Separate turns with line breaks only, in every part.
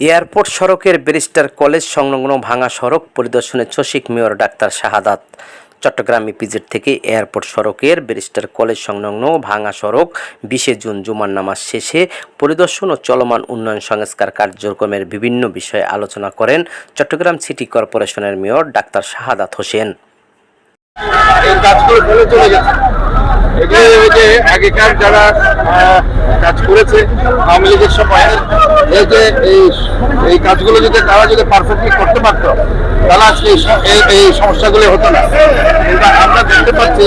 Airport সড়কের barrister college সংলগ্ন ভাঙা সড়ক পরিদর্শনে চসিক mayor doctor Shahadat. Chattogram EPZ থেকে এয়ারপোর্ট সড়কের ব্যারিস্টার কলেজ সংলগ্ন ভাঙা সড়ক বিশে জুন জুমার নামাজ শেষে পরিদর্শন ও চলমান উন্নয়ন সংস্কার কার্যক্রমের বিভিন্ন বিষয়ে আলোচনা করেন চট্টগ্রাম সিটি কর্পোরেশনের মেয়র ডাক্তার শাহাদাত হোসেন।
যে আগেকার যারা কাজ করেছে আওয়ামী লীগের সময় এই যে এই এই কাজগুলো যদি তারা যদি পারফেক্টলি করতে পারত, তাহলে আজকে এই সমস্যাগুলি এই- এই সমস্যাগুলো হতো না। কিন্তু আমরা দেখতে পাচ্ছি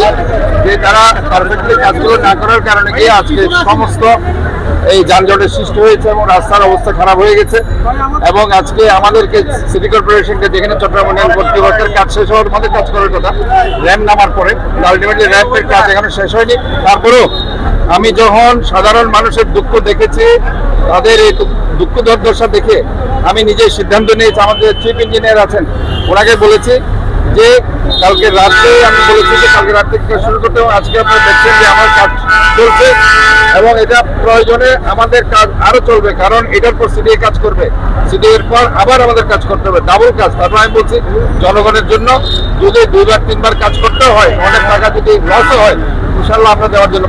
যে তারা পারফেক্টলি কাজগুলো না করার কারণে আজকে সমস্ত এই যানজটের সৃষ্টি হয়েছে এবং রাস্তার অবস্থা খারাপ হয়ে গেছে। এবং আজকে আমাদেরকে সিটি কর্পোরেশনকে যেখানে চট্টগ্রাম উন্নয়ন কর্তৃপক্ষের কাজ শেষ হওয়ার মধ্যে কাজ করার কথা র্যাম নামার পরে আলটিমেটলি র্যাম্পের কাজ এখনও শেষ হয়নি। তারপরেও আমি যখন সাধারণ মানুষের দুঃখ দেখেছি, তাদের এই দুঃখ দুর্দশা দেখে আমি নিজে সিদ্ধান্ত নিয়েছি, আমাদের চিফ ইঞ্জিনিয়ার আছেন, ওনাকে বলেছি যে কালকে রাত্রে আমি বলেছি যে কালকে রাত থেকে শুরু করতে আজকে আপনারা দেখছেন যে আমার কাজ চলছে এবং এটা প্রয়োজনে আমাদের কাজ আরও চলবে, কারণ এটার পর সিডিএ কাজ করবে। সিডিএর পর আবার আমাদের কাজ করতে হবে ডাবল কাজ। তারপর আমি বলছি, জনগণের জন্য যদি দুইবার, তিনবার কাজ করতে হয়, অনেক টাকা যদি লসও হয় ইনশাল্লাহ আমরা দেওয়ার জন্য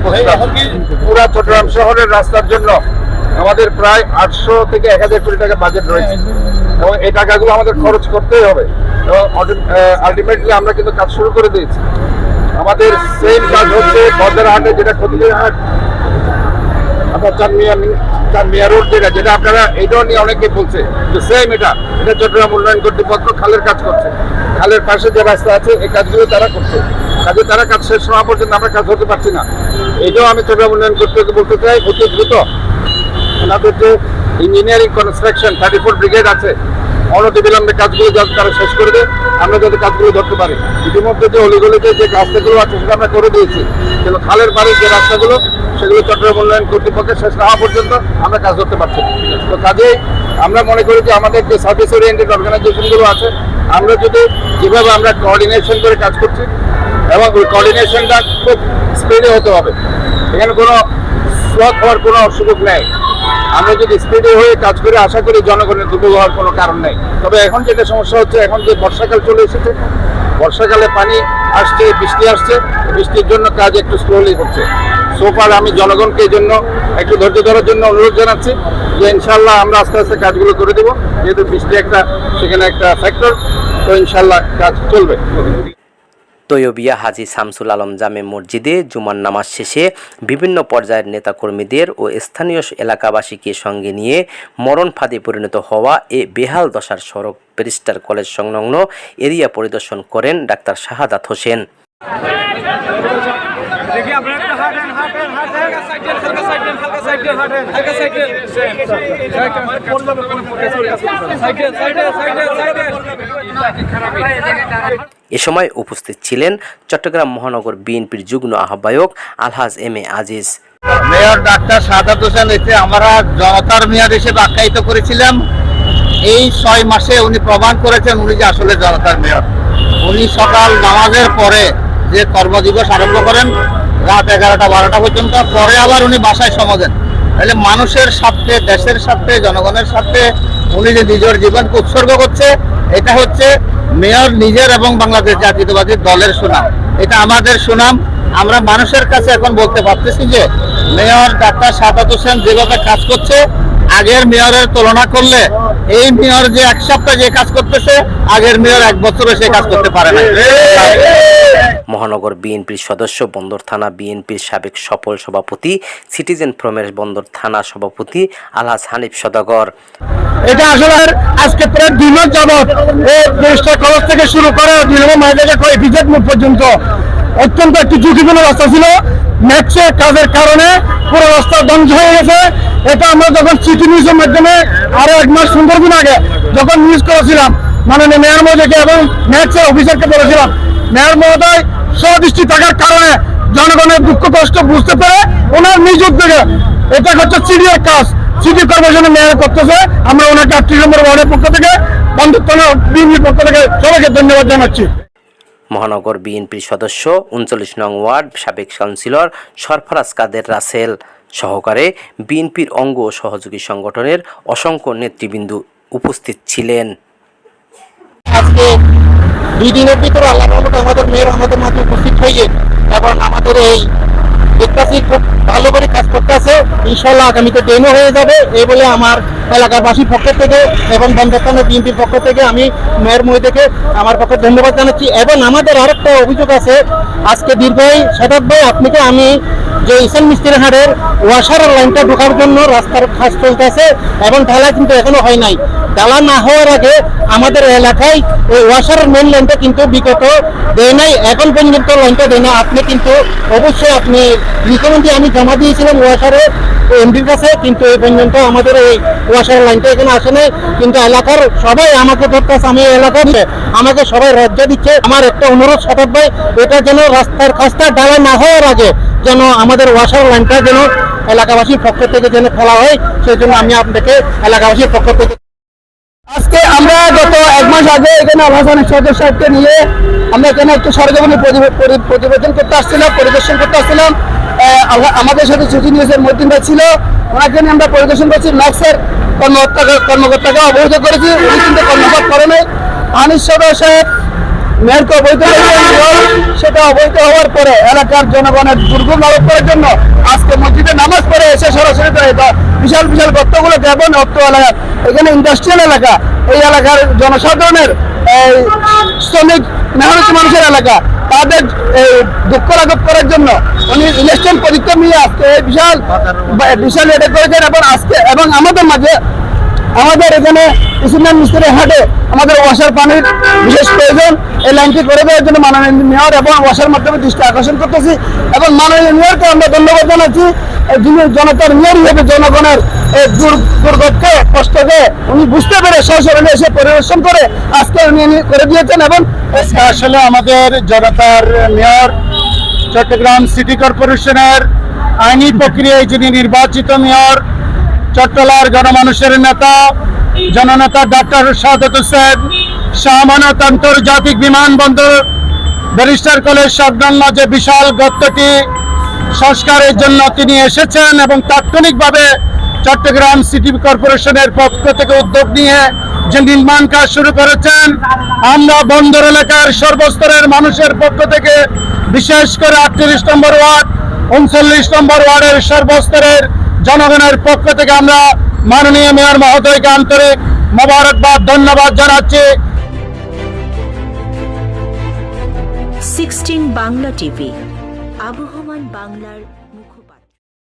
পুরা চট্টগ্রাম শহরের রাস্তার জন্য আমাদের প্রায় আটশো থেকে এক হাজার কোটি টাকা বাজেট রয়েছে। এবং এই টাকাগুলো আমাদের খরচ করতেই হবে। এবং আলটিমেটলি আমরা কিন্তু কাজ শুরু করে দিয়েছি। আমাদের সেম কাজ হচ্ছে বর্দারহাটে যেটা ক্ষতির হাট আপনার চানমিয়া চানমিয়া রোড যেটা যেটা আপনারা এইটাও নিয়ে অনেকে বলছে। যে সেম এটা এটা চট্টগ্রাম উন্নয়ন কর্তৃপক্ষ খালের কাজ করছে। খালের পাশে যে রাস্তা আছে, এই কাজগুলো তারা করছে। কাজে তারা কাজ শেষ হওয়া পর্যন্ত আমরা কাজ হতে পারছি না। এটাও আমি চট্টগ্রাম উন্নয়ন কর্তৃপক্ষ বলতে চাই, অতি দ্রুত ওনাদের যে engineering construction thirty four brigade আছে অনতিবিলম্বে কাজগুলো যাতে তারা শেষ করে দেয় আমরা যাতে কাজগুলো ধরতে পারি। ইতিমধ্যে যে অলিগলিতে যে রাস্তাগুলো আছে সেটা আমরা করে দিয়েছি। কিন্তু খালের বাড়ির যে রাস্তাগুলো, সেগুলো চট্টগ্রাম উন্নয়ন কর্তৃপক্ষের শেষ না হওয়া পর্যন্ত আমরা কাজ ধরতে পারছি তো কাজেই আমরা মনে করি যে আমাদের যে সার্ভিস ওরিয়েন্টেড অর্গানাইজেশনগুলো আছে, আমরা যদি যেভাবে আমরা কোঅর্ডিনেশন করে কাজ করছি, এবং ওই কোঅর্ডিনেশনটা খুব স্পিডে হতে হবে। এখানে কোনো স্লথ হওয়ার কোনো সুযোগ নেই। আমরা যদি স্পিডে হয়ে কাজ করে, আশা করি জনগণের দুর্ভোগ হওয়ার কোনো কারণ নেই। তবে এখন যেটা সমস্যা হচ্ছে, এখন যে বর্ষাকাল চলে এসেছে, বর্ষাকালে পানি আসছে, বৃষ্টি আসছে, বৃষ্টির জন্য কাজ একটু স্লোলি হচ্ছে। সোফার আমি জনগণকে জন্য একটু ধৈর্য ধরার জন্য অনুরোধ জানাচ্ছি যে ইনশাল্লাহ আমরা আস্তে আস্তে কাজগুলো করে দেবো। যেহেতু বৃষ্টি একটা, সেখানে একটা ফ্যাক্টর তো ইনশাল্লাহ কাজ চলবে।
তৈয়বিয়া হাজি শামসুল আলম জামে মসজিদে জুমার নামাজ শেষে বিভিন্ন পর্যায়ের নেতাকর্মীদের ও স্থানীয় এলাকাবাসীকে সঙ্গে নিয়ে মরণ ফাঁদে পরিণত হওয়া এ বেহাল দশার সড়ক ব্যারিস্টার কলেজ সংলগ্ন এরিয়া পরিদর্শন করেন ডাক্তার শাহাদাত হোসেন।
দেখি আপনারা হালকা হালকা হালকা হালকা
এ সময় উপস্থিত ছিলেন চট্টগ্রাম মহানগর বিএনপির যুগ্ম আহ্বায়ক আলহাজ M A Aziz.
Mayor doctor Sadat Hossain এতে আমরা জনতার মেয়র হিসেবে আখ্যায়িত করেছিলাম। এই ছয় মাসে উনি প্রমাণ করেছেন উনি যে আসলে জনতার মেয়র। উনি সকাল নামাজের পরে যে কর্মদিবস আরম্ভ করেন রাত এগারোটা বারোটা পর্যন্ত, পরে আবার উনি বাসায় সময় দেন তাহলে মানুষের স্বার্থে, দেশের স্বার্থে, জনগণের স্বার্থে উনি যে নিজের জীবনকে উৎসর্গ করছে, এটা হচ্ছে মেয়র নিজের এবং বাংলাদেশ জাতীয়তাবাদী দলের সুনাম। এটা আমাদের সুনাম। আমরা মানুষের কাছে এখন বলতে পারতেছি যে, মেয়র ডাক্তার সাদাত হোসেন যেভাবে কাজ করছে আগের মেয়রের তুলনা করলে এই মেয়র যে এক সপ্তাহ যে কাজ করতেছে আগের মেয়র এক বছরে সে কাজ করতে পারে না
মহানগর বিএনপির সদস্য বন্দর থানা বিএনপির সাবেক সফল সভাপতি সিটিজেন ফ্রমের বন্দর থানা সভাপতি আলহাজ হানিফ সদাগর।
এটা আসলে আজকে প্রায় দুই মাস যাবৎ দেশটা কলেজ থেকে শুরু করে দুই নম্বর মোড় পর্যন্ত অত্যন্ত একটি ঝুঁকিপূর্ণ রাস্তা ছিল। ম্যাচে কাজের কারণে পুরো রাস্তা ধ্বংস হয়ে গেছে। এটা আমরা যখন সিটি নিউজের মাধ্যমে আরও এক মাস সুন্দর দিন আগে যখন নিউজ করেছিলাম, মাননীয় মেয়র মহোদয়কে এবং ম্যাচে অফিসারকে বলেছিলাম, মেয়র মহোদয় সদৃষ্টি থাকার কারণে জনগণের দুঃখ, কষ্ট বুঝতে পেরে ওনার নিজ উদ্যোগে এটা হচ্ছে সিডিওর কাজ। সিটি কর্পোরেশনের মেয়র করতেছে। আমরা ওনাকে আটত্রিশ নম্বর ওয়ার্ডের পক্ষ থেকে বন্ধুত্ব বিএনপির পক্ষ থেকে সবাইকে ধন্যবাদ জানাচ্ছি।
মহানগর বিএনপির সদস্য, উনচল্লিশ নং ওয়ার্ড, সাবেক কাউন্সিলর সরফরাজ কাদের রাসেল সহকারে বিএনপির অঙ্গ ও সহযোগী সংগঠনের অসংখ্য নেতৃবৃন্দ উপস্থিত ছিলেন।
আজকে দুই দিনের ভিতরে আল্লাহ আমাদের মেয়ের আমাদের মাঝে উপস্থিত হয়ে এবং আমাদের এই দেখতেছি ভালো করে কাজ করতেছে। ইনশাল্লাহ আগামীতে ট্রেনও হয়ে যাবে, এই বলে আমার এলাকাবাসীর পক্ষ থেকে এবং বন্ধস্থানের বিএনপির পক্ষ থেকে আমি মেয়ের মহিলাকে আমার পক্ষে ধন্যবাদ জানাচ্ছি। এবং আমাদের আরেকটা অভিযোগ আছে, আজকে দীর্ঘই শতাব্দ ভাই আপনাকে আমি যে ইসান মিস্ত্রি হাটের ওয়াশার লাইনটা ঢোকার জন্য রাস্তার কাজ চলতেছে এবং ঢালাই কিন্তু এখনও হয় নাই। ঢালা না হওয়ার আগে আমাদের এলাকায় ওই ওয়াশারের মেন লাইনটা কিন্তু বিগত দেয় নাই, এখন পর্যন্ত লাইনটা দেয় না আপনি কিন্তু অবশ্যই আপনি রিকমেন্ডে আমি জমা দিয়েছিলাম ওয়াশারে এমডির কাছে, কিন্তু এই পর্যন্ত আমাদের এই ওয়াশারের লাইনটা এখানে আসে নাই কিন্তু এলাকার সবাই আমাকে ধরতেছে, আমি এলাকার আমাকে সবাই লজ্জা দিচ্ছে। আমার একটা অনুরোধ শতক ভাই, এটা যেন রাস্তার কাজটা ঢালাই না হওয়ার আগে যেন আমাদের ওয়াশার লাইনটা যেন এলাকাবাসীর পক্ষ থেকে যেন খোলা হয় সেই জন্য আমি আপনাকে এলাকাবাসীর পক্ষ থেকে আজকে আমরা গত এক মাস আগে এখানে আলহাসান সদর সাহেবকে নিয়ে আমরা এখানে একটু সরজমিনী প্রতিবেদন করতে আসছিলাম, পরিদর্শন করতে আসছিলাম। আমাদের সাথে সুচি নিউজের মধ্যে ছিল। ওনাকে নিয়ে আমরা পরিদর্শন করছি। ম্যাক্সের কর্মকর্তা কর্মকর্তাকে অবহিত করেছি। উনি কিন্তু কর্মকর্তা করে নাই। আনিস সদর সাহেব মেয়রকে অবহিত সেটা অবহিত হওয়ার পরে এলাকার জনগণের দুর্ভোগ লাভ করার জন্য আজকে মসজিদে নামাজ পড়ে এসে সরাসরি বিশাল বিশাল গর্তগুলো দেবেন অর্থ এলাকা এখানে ইন্ডাস্ট্রিয়াল এলাকা। এই এলাকার জনসাধারণের এই শ্রমিক, মেহনতি মানুষের এলাকা। তাদের এই দুঃখ লাঘব করার জন্য উনি ইলেকশন পরীক্ষা নিয়ে আজকে বিশাল বিশাল এটা করেছেন এবং আজকে এবং আমাদের মাঝে আমাদের এখানে ইসলাম মিস্ত্রি হাটে আমাদের ওয়াসার পানির বিশেষ প্রয়োজন, এই লাইনটি করে দেওয়ার জন্য মাননীয় মেয়র এবং ওয়াসার মাধ্যমে দৃষ্টি আকর্ষণ করতেছি এবং মাননীয় মেয়রকে আমরা ধন্যবাদ জানাচ্ছি। যিনি জনতার মেয়র হিসেবে জনগণের এই দুর- দুর্গতকে, কষ্টকে উনি বুঝতে পেরে সশরীরে এসে পরিদর্শন করে আজকে উনি করে দিয়েছেন এবং আসলে আমাদের জনতার মেয়র চট্টগ্রাম সিটি কর্পোরেশনের আইনি প্রক্রিয়ায় যিনি নির্বাচিত মেয়র, চট্টলার গণমানুষের নেতা, জননেতা ডাক্তার সাদত হোসেন, শাহমানত আন্তর্জাতিক বিমানবন্দর, ব্যারিস্টার কলেজ সংলগ্ন যে বিশাল গর্তটি সংস্কারের জন্য তিনি এসেছেন এবং তাৎক্ষণিকভাবে চট্টগ্রাম সিটি কর্পোরেশনের পক্ষ থেকে উদ্যোগ নিয়ে যে নির্মাণ কাজ শুরু করেছেন, আমরা বন্দর এলাকার সর্বস্তরের মানুষের পক্ষ থেকে বিশেষ করে আটত্রিশ নম্বর ওয়ার্ড, উনচল্লিশ নম্বর ওয়ার্ডের সর্বস্তরের জনগণের পক্ষ থেকে আমরা মাননীয় মেয়র মহোদয়কে আন্তরিক মোবারকবাদ, ধন্যবাদ জানাচ্ছি।
সিক্সটিন বাংলা টিভি, আবহমান বাংলার